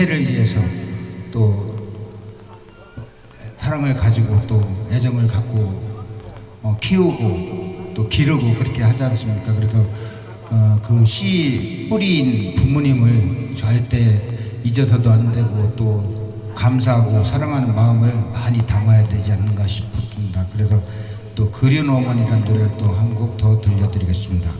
미래를 위해서 또 사랑을 가지고 또 애정을 갖고 어, 키우고 또 기르고 그렇게 하지 않습니까? 그래서 어, 그씨 뿌리인 부모님을 절대 잊어서도 안 되고 또 감사하고 사랑하는 마음을 많이 담아야 되지 않는가 싶습니다. 그래서 또 그리운 어머니라는 노래를 또 한 곡 더 들려드리겠습니다.